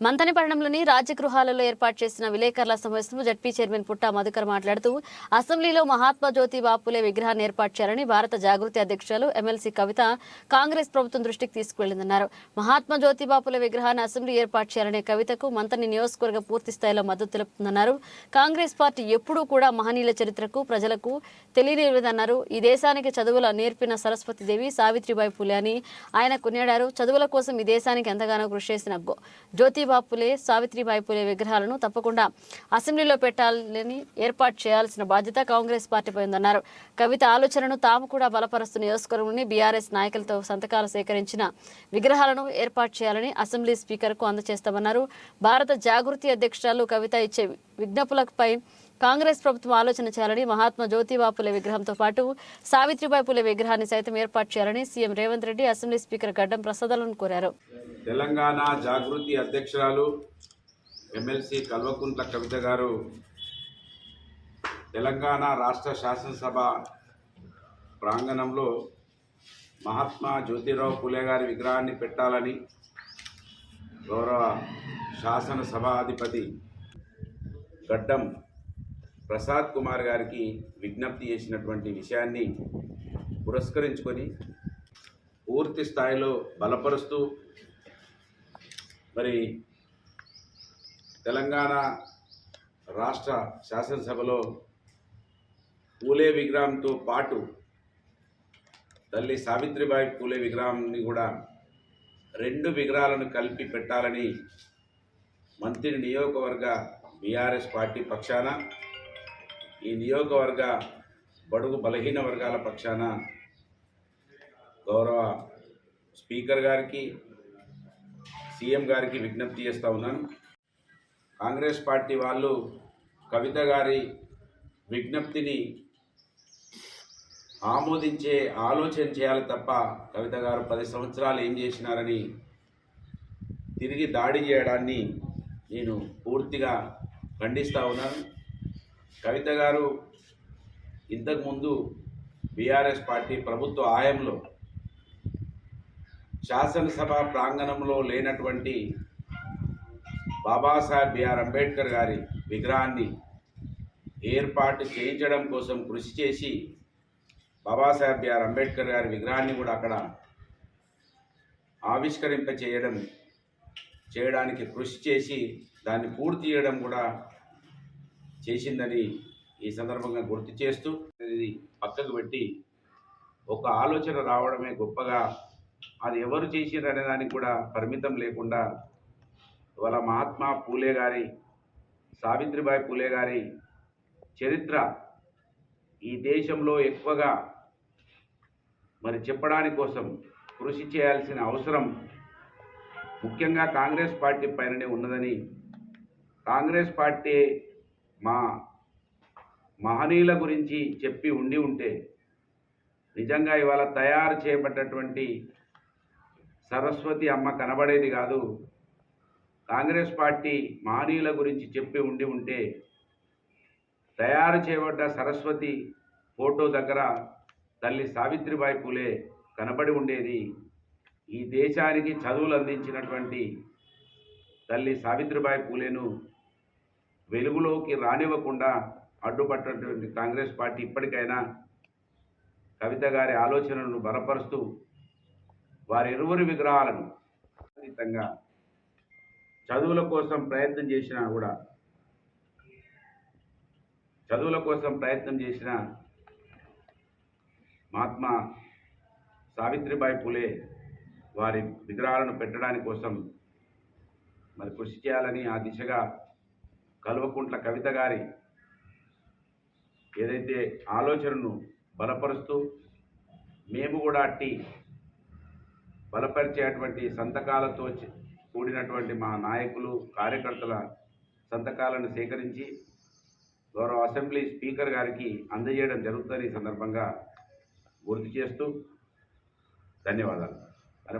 మంతనిపట్నంలోని రాజగృహాలలో ఏర్పాటు చేసిన విలేకరుల సమావేశంలో జడ్పీ చైర్మన్ పుట్టా మధుకర్ మాట్లాడుతూ అసెంబ్లీలో మహాత్మా జ్యోతి బాపులే విగ్రహాన్ని ఏర్పాటు చేయాలని భారత జాగృతి అధ్యక్షులు ఎమ్మెల్సీ కవిత కాంగ్రెస్ ప్రభుత్వం దృష్టికి తీసుకువెళ్ళిందన్నారు మహాత్మా జ్యోతి బాపులే విగ్రహాన్ని అసెంబ్లీ ఏర్పాటు చేయాలనే కవితకు మంతని నియోజకవర్గ పూర్తి స్థాయిలో మద్దతు తెలుపుతుందన్నారు కాంగ్రెస్ పార్టీ ఎప్పుడూ కూడా మహనీయుల చరిత్రకు ప్రజలకు తెలియలేదన్నారు ఈ దేశానికి చదువుల నేర్పిన సరస్వతిదేవి సావిత్రిబాయి పులే అని ఆయన కొనియాడారు. చదువుల కోసం ఈ దేశానికి ఎంతగానో కృషి చేసిన జ్యోతి జ్యోతిబా పులే సావిత్రిబాయి పులే విగ్రహాలను తప్పకుండా అసెంబ్లీలో పెట్టాలని ఏర్పాటు చేయాల్సిన బాధ్యత కాంగ్రెస్ పార్టీపై ఉందన్నారు. కవిత ఆలోచనను తాము కూడా బలపరుస్తున్న నియోజకవర్గంలోని బీఆర్ఎస్ నాయకులతో సంతకాలు సేకరించిన విగ్రహాలను ఏర్పాటు చేయాలని అసెంబ్లీ స్పీకర్కు అందజేస్తామన్నారు భారత జాగృతి అధ్యక్షురాలు కవిత ఇచ్చే విజ్ఞపులపై కాంగ్రెస్ ప్రభుత్వం ఆలోచన చేయాలని మహాత్మా జ్యోతిబా పులే విగ్రహంతో పాటు సావిత్రిబాయి పులే విగ్రహాన్ని సైతం ఏర్పాటు చేయాలని CM Revanth Reddy assembly speaker Gaddam ప్రసాదాలను కోరారు. తెలంగాణ జాగృతి అధ్యక్షురాలు ఎమ్మెల్సీ కల్వకుంట్ల కవిత గారు తెలంగాణ రాష్ట్ర శాసనసభ ప్రాంగణంలో మహాత్మా జ్యోతిరావు పులే గారి విగ్రహాన్ని పెట్టాలని గౌరవ శాసనసభాధిపతి గడ్డం ప్రసాద్ కుమార్ గారికి విజ్ఞప్తి చేసినటువంటి విషయాన్ని పురస్కరించుకొని పూర్తి స్థాయిలో బలపరుస్తూ మరి తెలంగాణ రాష్ట్ర శాసనసభలో పూలే విగ్రహంతో పాటు తల్లి సావిత్రిబాయి పూలే విగ్రహాన్ని కూడా రెండు విగ్రహాలను కలిపి పెట్టాలని మంత్రి నియోజకవర్గ బీఆర్ఎస్ పార్టీ పక్షాన ఈ నియోగవర్గ బడుగు బలహీన వర్గాల పక్షాన గౌరవ స్పీకర్ గారికి సీఎం గారికి విజ్ఞప్తి చేస్తూ ఉన్నాను. కాంగ్రెస్ పార్టీ వాళ్ళు కవిత గారి విజ్ఞప్తిని ఆమోదించే ఆలోచన చేయాలి తప్ప కవిత గారు పది సంవత్సరాలు ఏం చేసినారని తిరిగి దాడి చేయడాన్ని నేను పూర్తిగా ఖండిస్తూ ఉన్నాను. కవిత గారు ఇంతకుముందు బీఆర్ఎస్ పార్టీ ప్రభుత్వ ఆయంలో శాసనసభ ప్రాంగణంలో లేనటువంటి బాబాసాహెబ్ బిఆర్ అంబేద్కర్ గారి విగ్రహాన్ని ఏర్పాటు చేయించడం కోసం కృషి చేసి బాబాసాహెబ్ బిఆర్ అంబేద్కర్ గారి విగ్రహాన్ని కూడా అక్కడ ఆవిష్కరింప చేయడం చేయడానికి కృషి చేసి దాన్ని పూర్తి చేయడం కూడా చేసిందని ఈ సందర్భంగా గుర్తు చేస్తూ ఇది పక్కకు పెట్టి ఒక ఆలోచన రావడమే గొప్పగా అది ఎవరు చేసిర్రు అనే దానికి కూడా పరిమితం లేకుండా ఇవాళ మహాత్మా పూలే గారి సావిత్రిబాయి పూలే గారి చరిత్ర ఈ దేశంలో ఎక్కువగా మరి చెప్పడానికి కోసం కృషి చేయాల్సిన అవసరం ముఖ్యంగా కాంగ్రెస్ పార్టీ పైననే ఉన్నదని కాంగ్రెస్ పార్టీ మా మహనీయుల గురించి చెప్పి ఉండి ఉంటే నిజంగా ఇవాళ తయారు చేయబడ్డటువంటి సరస్వతి అమ్మ కనబడేది కాదు. కాంగ్రెస్ పార్టీ మహనీయుల గురించి చెప్పి ఉండి ఉంటే తయారు చేయబడ్డ సరస్వతి ఫోటో దగ్గర తల్లి సావిత్రిబాయి పూలే కనబడి ఉండేది. ఈ దేశానికి చదువులు అందించినటువంటి తల్లి సావిత్రిబాయి పూలేను వెలుగులోకి రానివ్వకుండా అడ్డుపట్టినటువంటి కాంగ్రెస్ పార్టీ ఇప్పటికైనా కవిత గారి ఆలోచనలను బలపరుస్తూ వారి ఇరువురి విగ్రహాలను ఫలితంగా చదువుల కోసం ప్రయత్నం చేసినా కూడా చదువుల కోసం ప్రయత్నం చేసిన మహాత్మా సావిత్రిబాయి పులే వారి విగ్రహాలను పెట్టడానికి కోసం మరి కృషి చేయాలని ఆ దిశగా కల్వకుంట్ల కవిత గారి ఏదైతే ఆలోచనను బలపరుస్తూ మేము కూడా అట్టి బలపరిచేటువంటి సంతకాలతో కూడినటువంటి మా నాయకులు కార్యకర్తల సంతకాలను సేకరించి గౌరవ అసెంబ్లీ స్పీకర్ గారికి అందజేయడం జరుగుతుందని ఈ సందర్భంగా గుర్తు చేస్తూ ధన్యవాదాలు.